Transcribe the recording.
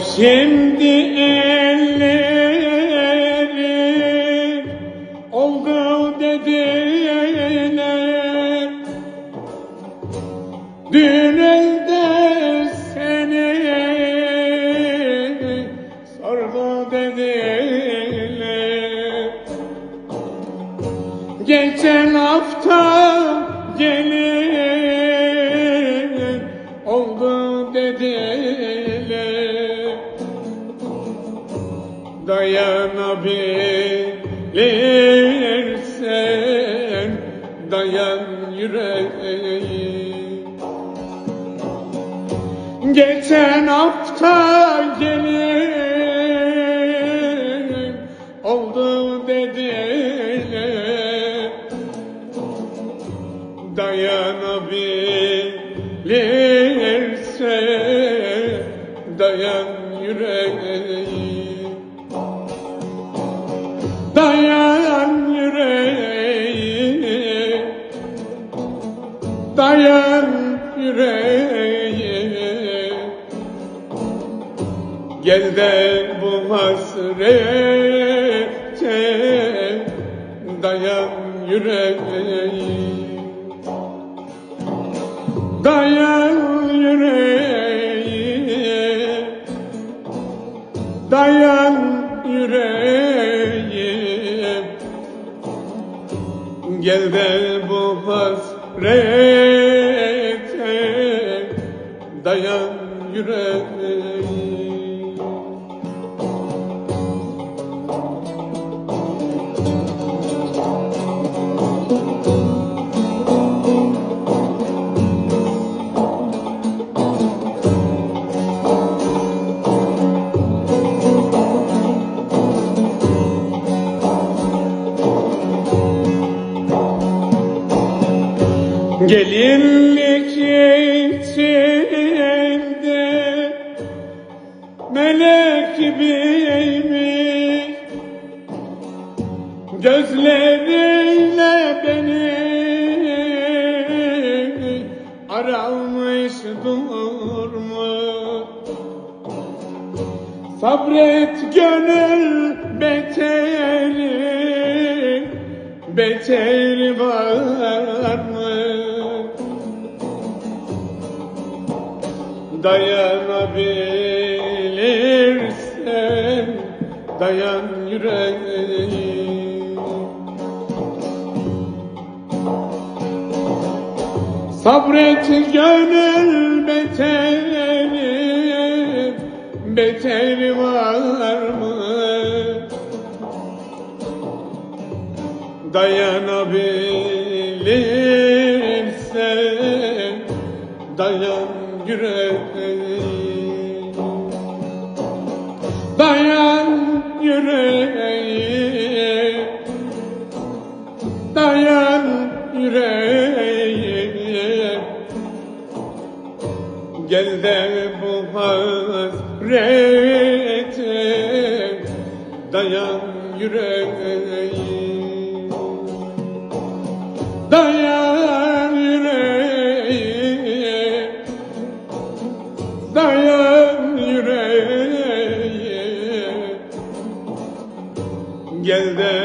Şimdi ellerim oldu dediler Dün elde seni sordu dediler Geçen hafta gelin Dayanabilirsen dayan yüreğim. Geçen hafta gelin oldu dediler Dayanabilirse dayan yüreğim Dayan yüreğim. Gel de bu hasrete Dayan yüreğim. Dayan yüreğim. Dayan yüreğim. Gel de bu hasrete Dayan yüreğim Gelinlik içinde melek gibiymiş Gözleriyle beni aramış durma Sabret gönül beteri Beteri var mı? Dayanabilirsen Dayan yüreğim Sabret gönül beteri Beteri var mı? Dayanabilirsen Dayan yüreğim. Dayan yüreğim. Dayan yüreğim. Gel de bu hasrete Dayan yüreğim. Dayan Dayan yüreğim Gel de